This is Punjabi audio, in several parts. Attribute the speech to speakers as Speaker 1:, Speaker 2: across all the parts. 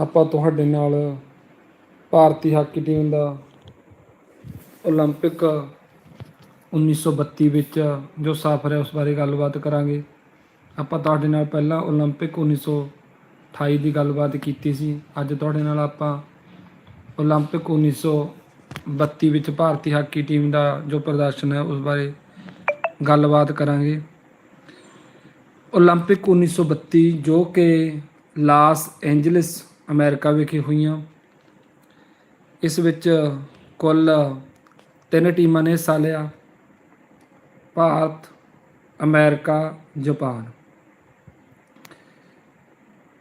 Speaker 1: ਆਪਾਂ ਤੁਹਾਡੇ ਨਾਲ ਭਾਰਤੀ ਹਾਕੀ ਟੀਮ ਦਾ 올림픽 1932 ਵਿੱਚ ਜੋ ਸਫ਼ਰ ਹੈ ਉਸ ਬਾਰੇ ਗੱਲਬਾਤ ਕਰਾਂਗੇ ਆਪਾਂ ਤੁਹਾਡੇ ਨਾਲ ਪਹਿਲਾਂ 올림픽 1928 ਦੀ ਗੱਲਬਾਤ ਕੀਤੀ ਸੀ ਅੱਜ ਤੁਹਾਡੇ ਨਾਲ ਆਪਾਂ 올림픽 1932 ਵਿੱਚ ਭਾਰਤੀ ਹਾਕੀ ਟੀਮ ਦਾ ਜੋ ਪ੍ਰਦਰਸ਼ਨ ਹੈ ਉਸ ਬਾਰੇ ਗੱਲਬਾਤ ਕਰਾਂਗੇ 올림픽 1932 ਜੋ ਕਿ ਲਾਸ ਐਂਜਲਸ ਅਮਰੀਕਾ ਵਿਖੇ ਹੋਈਆਂ। ਇਸ ਵਿੱਚ ਕੁੱਲ ਤਿੰਨ ਟੀਮਾਂ ਨੇ ਹਿੱਸਾ ਲਿਆ। Bharat, America, Japan.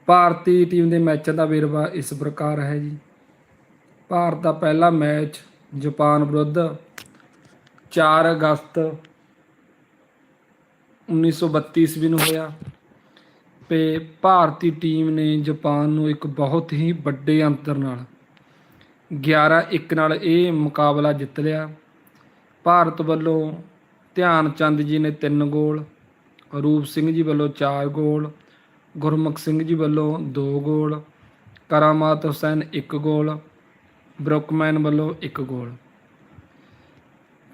Speaker 1: ਭਾਰਤੀ ਟੀਮ ਦੇ ਮੈਚਾਂ ਦਾ ਵੇਰਵਾ ਇਸ ਪ੍ਰਕਾਰ ਹੈ ਜੀ। ਭਾਰਤ ਦਾ ਪਹਿਲਾ ਮੈਚ ਜਾਪਾਨ ਵਿਰੁੱਧ 4 ਅਗਸਤ 1932 ਈਸਵੀ ਨੂੰ ਹੋਇਆ। ਤੇ ਭਾਰਤੀ ਟੀਮ ਨੇ ਜਾਪਾਨ ਨੂੰ ਇੱਕ ਬਹੁਤ ਹੀ ਵੱਡੇ ਅੰਤਰ ਨਾਲ 11-1 ਨਾਲ ਇਹ ਮੁਕਾਬਲਾ ਜਿੱਤ ਲਿਆ। ਭਾਰਤ ਵੱਲੋਂ ਧਿਆਨ ਚੰਦ ਜੀ ਨੇ 3 ਗੋਲ, ਰੂਪ ਸਿੰਘ ਜੀ ਵੱਲੋਂ 4 ਗੋਲ, ਗੁਰਮੁਖ ਸਿੰਘ ਜੀ ਵੱਲੋਂ 2 ਗੋਲ, ਕਰਾਮਾਤ ਹੁਸੈਨ 1 ਗੋਲ, ਬਰੁਕਮੈਨ ਵੱਲੋਂ 1 ਗੋਲ।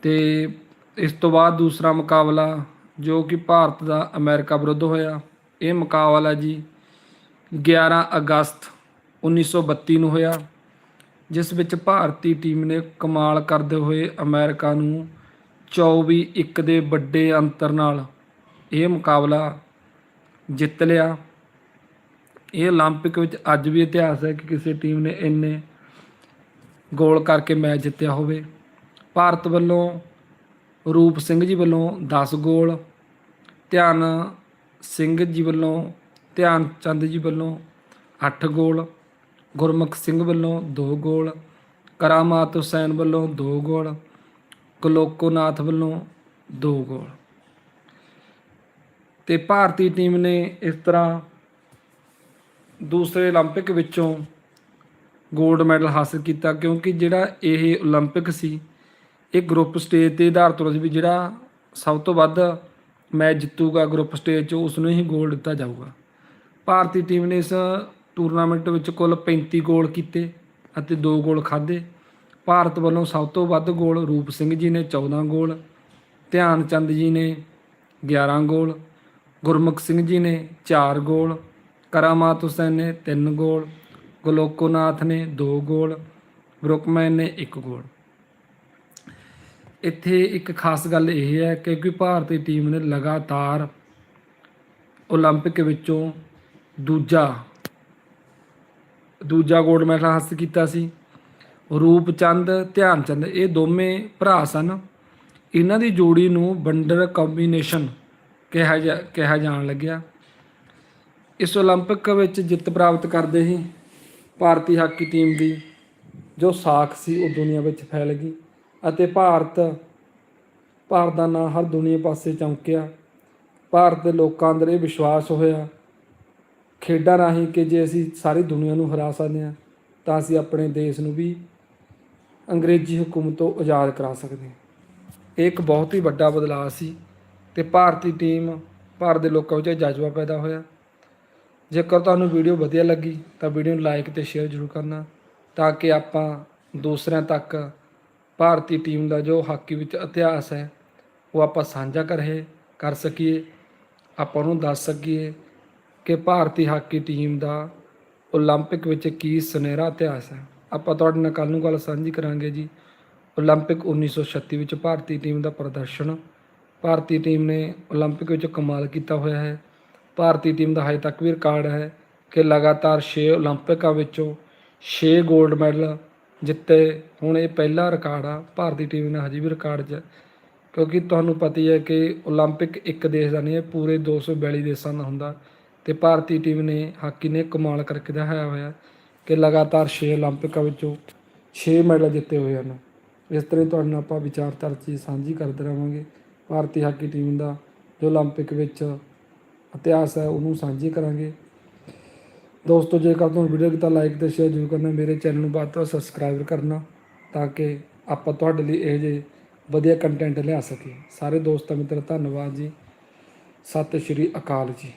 Speaker 1: ਤੇ ਇਸ ਤੋਂ ਬਾਅਦ ਦੂਸਰਾ ਮੁਕਾਬਲਾ ਜੋ ਕਿ ਭਾਰਤ ਦਾ ਅਮਰੀਕਾ ਵਿਰੁੱਧ ਹੋਇਆ। ਇਹ ਮੁਕਾਬਲਾ ਜੀ 11 ਅਗਸਤ 1932 ਨੂੰ ਹੋਇਆ ਜਿਸ ਵਿੱਚ ਭਾਰਤੀ ਟੀਮ ਨੇ ਕਮਾਲ ਕਰਦੇ ਹੋਏ ਅਮਰੀਕਾ ਨੂੰ 24-1 ਦੇ ਵੱਡੇ ਅੰਤਰ ਨਾਲ ਇਹ ਮੁਕਾਬਲਾ ਜਿੱਤ ਲਿਆ ਇਹ 올림픽 ਵਿੱਚ ਅੱਜ ਵੀ ਇਤਿਹਾਸ ਹੈ ਕਿ ਕਿਸੇ ਟੀਮ ਨੇ ਇੰਨੇ ਗੋਲ ਕਰਕੇ ਮੈਚ ਜਿੱਤਿਆ ਹੋਵੇ ਭਾਰਤ ਵੱਲੋਂ ਰੂਪ ਸਿੰਘ ਜੀ ਵੱਲੋਂ 10 ਗੋਲ ਧਿਆਨ ਸਿੰਘ ਜੀ ਵੱਲੋਂ, ਧਿਆਨ ਚੰਦ ਜੀ ਵੱਲੋਂ 8 ਗੋਲ, ਗੁਰਮੁਖ ਸਿੰਘ ਵੱਲੋਂ 2 ਗੋਲ, ਕਰਾਮਾਤ ਹੁਸੈਨ ਵੱਲੋਂ 2 ਗੋਲ, ਕਲੋਕੋਨਾਥ ਵੱਲੋਂ 2 ਗੋਲ। ਤੇ ਭਾਰਤੀ ਟੀਮ ਨੇ ਇਸ ਤਰ੍ਹਾਂ ਦੂਸਰੇ 올림픽 ਵਿੱਚੋਂ 골ਡ ਮੈਡਲ ਹਾਸਲ ਕੀਤਾ, ਕਿਉਂਕਿ ਜਿਹੜਾ ਇਹ 올림픽 ਸੀ, ਇਹ ਗਰੁੱਪ ਸਟੇਜ ਤੇ ਆਧਾਰਿਤ ਹੋਣਾ ਵੀ ਜਿਹੜਾ ਸਭ ਤੋਂ ਵੱਧ ਮੈਚ ਜਿੱਤੂਗਾ ਗਰੁੱਪ ਸਟੇਜ 'ਚ ਉਸ ਨੂੰ ਹੀ ਗੋਲ ਦਿੱਤਾ ਜਾਊਗਾ। ਭਾਰਤੀ ਟੀਮ ਨੇ ਇਸ ਟੂਰਨਾਮੈਂਟ ਵਿੱਚ ਕੁੱਲ 35 ਗੋਲ ਕੀਤੇ ਅਤੇ 2 ਗੋਲ ਖਾਧੇ। ਭਾਰਤ ਵੱਲੋਂ ਸਭ ਤੋਂ ਵੱਧ ਗੋਲ ਰੂਪ ਸਿੰਘ ਜੀ ਨੇ 14 ਗੋਲ ਧਿਆਨ ਚੰਦ ਜੀ ਨੇ 11 ਗੋਲ ਗੁਰਮੁਖ ਸਿੰਘ ਜੀ ਨੇ 4 ਗੋਲ ਕਰਾਮਾਤ ਹੁਸੈਨ ਨੇ 3 ਗੋਲ ਗਲੋਕੋਨਾਥ ਨੇ 2 ਗੋਲ ਬਰੁਕਮੈਨ ਨੇ 1 ਗੋਲ ਇੱਥੇ ਇੱਕ ਖਾਸ ਗੱਲ ਇਹ ਹੈ ਕਿ ਕਿ ਭਾਰਤੀ ਟੀਮ ਨੇ ਲਗਾਤਾਰ 올림픽 ਵਿੱਚੋਂ ਦੂਜਾ ਦੂਜਾ ਗੋਲਡ ਮੈਡਲ ਹਾਸਲ ਕੀਤਾ ਸੀ ਰੂਪ ਚੰਦ ਧਿਆਨ ਚੰਦ ਇਹ ਦੋਵੇਂ ਭਰਾ ਸਨ ਇਹਨਾਂ ਦੀ ਜੋੜੀ ਨੂੰ ਵੰਡਰ ਕੰਬੀਨੇਸ਼ਨ ਕਿਹਾ ਜਾ ਕਿਹਾ ਜਾਣ ਲੱਗਿਆ ਇਸ 올림픽 ਵਿੱਚ ਜਿੱਤ ਪ੍ਰਾਪਤ ਕਰਦੇ ਹੀ ਭਾਰਤੀ ਹਾਕੀ ਟੀਮ ਦੀ ਜੋ ਸਾਖ ਸੀ ਉਹ ਦੁਨੀਆ ਵਿੱਚ ਫੈਲ ਗਈ ਅਤੇ ਭਾਰਤ ਭਾਰਤ ਦਾ ਨਾਂ ਹਰ ਦੁਨੀਆ ਪਾਸੇ ਚਮਕਿਆ। ਭਾਰਤ ਦੇ ਲੋਕਾਂ ਅੰਦਰ ਇਹ ਵਿਸ਼ਵਾਸ ਹੋਇਆ, ਖੇਡਾਂ ਰਾਹੀਂ ਕਿ ਜੇ ਅਸੀਂ ਸਾਰੀ ਦੁਨੀਆ ਨੂੰ ਹਰਾ ਸਕਦੇ ਹਾਂ, ਤਾਂ ਅਸੀਂ ਆਪਣੇ ਦੇਸ਼ ਨੂੰ ਵੀ ਅੰਗਰੇਜ਼ੀ ਹਕੂਮਤ ਤੋਂ ਆਜ਼ਾਦ ਕਰਾ ਸਕਦੇ ਹਾਂ। ਇਹ ਇੱਕ ਬਹੁਤ ਹੀ ਵੱਡਾ ਬਦਲਾਅ ਸੀ ਤੇ ਭਾਰਤੀ ਟੀਮ, ਭਾਰਤ ਦੇ ਲੋਕਾਂ ਵਿੱਚ ਜਜ਼ਬਾ ਪੈਦਾ ਹੋਇਆ। ਜੇਕਰ ਤੁਹਾਨੂੰ ਵੀਡੀਓ ਵਧੀਆ ਲੱਗੀ, ਤਾਂ ਵੀਡੀਓ ਨੂੰ ਲਾਈਕ ਤੇ ਸ਼ੇਅਰ ਜ਼ਰੂਰ ਕਰਨਾ, ਤਾਂ ਕਿ ਆਪਾਂ ਦੂਸਰਿਆਂ ਤੱਕ ਭਾਰਤੀ ਟੀਮ ਦਾ ਜੋ ਹਾਕੀ ਵਿੱਚ ਇਤਿਹਾਸ ਹੈ, ਉਹ ਆਪਾਂ ਸਾਂਝਾ ਕਰੇ ਕਰ ਸਕੀਏ। ਆਪਾਂ ਨੂੰ ਦੱਸ ਸਕੀਏ ਕਿ ਭਾਰਤੀ ਹਾਕੀ ਟੀਮ ਦਾ 올림픽 ਵਿੱਚ ਕੀ ਸੁਨਹਿਰਾ ਇਤਿਹਾਸ ਹੈ। ਆਪਾਂ ਤੁਹਾਡੇ ਨਾਲ ਕੱਲ ਨੂੰ ਗੱਲ ਸਾਂਝੀ ਕਰਾਂਗੇ ਜੀ। 올림픽 1936 ਵਿੱਚ ਭਾਰਤੀ ਟੀਮ ਦਾ ਪ੍ਰਦਰਸ਼ਨ। ਭਾਰਤੀ ਟੀਮ ਨੇ 올림픽 ਵਿੱਚ ਕਮਾਲ ਕੀਤਾ ਹੋਇਆ ਹੈ। ਭਾਰਤੀ ਟੀਮ ਦਾ ਹਜੇ ਤੱਕ ਵੀ ਰਿਕਾਰਡ ਹੈ ਕਿ ਲਗਾਤਾਰ 6 올림픽ਾਂ ਵਿੱਚੋਂ 6 골ਡ ਮੈਡਲ ਜਿੱਤੇ ਹੁਣ ਇਹ ਪਹਿਲਾ ਰਿਕਾਰਡ ਆ ਭਾਰਤੀ ਟੀਮ ਨੇ ਹਜੇ ਵੀ ਰਿਕਾਰਡ 'ਚ ਹੈ। ਕਿਉਂਕਿ ਤੁਹਾਨੂੰ ਪਤਾ ਹੀ ਹੈ ਕਿ 올림픽 ਇੱਕ ਦੇਸ਼ ਦਾ ਨਹੀਂ ਹੈ ਪੂਰੇ 242 ਦੇਸ਼ਾਂ ਦਾ ਹੁੰਦਾ ਤੇ ਭਾਰਤੀ ਟੀਮ ਨੇ ਹਾਕੀ ਨੇ ਕਮਾਲ ਕਰਕੇ ਦਿਖਾਇਆ ਹੋਇਆ ਕਿ ਲਗਾਤਾਰ 6 올림픽ਾਂ ਵਿੱਚੋਂ 6 ਮੈਡਲ ਜਿੱਤੇ ਹੋਏ ਹਨ ਇਸ ਤਰ੍ਹਾਂ ਹੀ ਤੁਹਾਡੇ ਨਾਲ ਆਪਾਂ ਵਿਚਾਰਧਾਰਾ ਚੀਜ਼ ਸਾਂਝੀ ਕਰਦੇ ਰਹਾਂਗੇ ਭਾਰਤੀ ਹਾਕੀ ਟੀਮ ਦਾ ਜੋ 올림픽 ਵਿੱਚ ਇਤਿਹਾਸ ਹੈ ਉਹਨੂੰ ਸਾਂਝੀ ਕਰਾਂਗੇ ਦੋਸਤੋ, ਜੇਕਰ ਤੁਹਾਨੂੰ ਵੀਡੀਓ ਕੀਤਾ ਲਾਈਕ ਤੇ ਸ਼ੇਅਰ ਜ਼ਰੂਰ ਕਰਨਾ, ਮੇਰੇ ਚੈਨਲ ਨੂੰ ਬਾਅਦ ਤੋਂ ਸਬਸਕ੍ਰਾਈਬ ਕਰਨਾ, ਤਾਂ ਕਿ ਆਪਾਂ ਤੁਹਾਡੇ ਲਈ ਇਹ ਜੇ ਵਧੀਆ ਕੰਟੈਂਟ ਲਿਆ ਸਕੀਏ। ਸਾਰੇ ਦੋਸਤਾਂ, ਮਿੱਤਰ, ਧੰਨਵਾਦ ਜੀ। ਸਤਿ ਸ਼੍ਰੀ ਅਕਾਲ ਜੀ।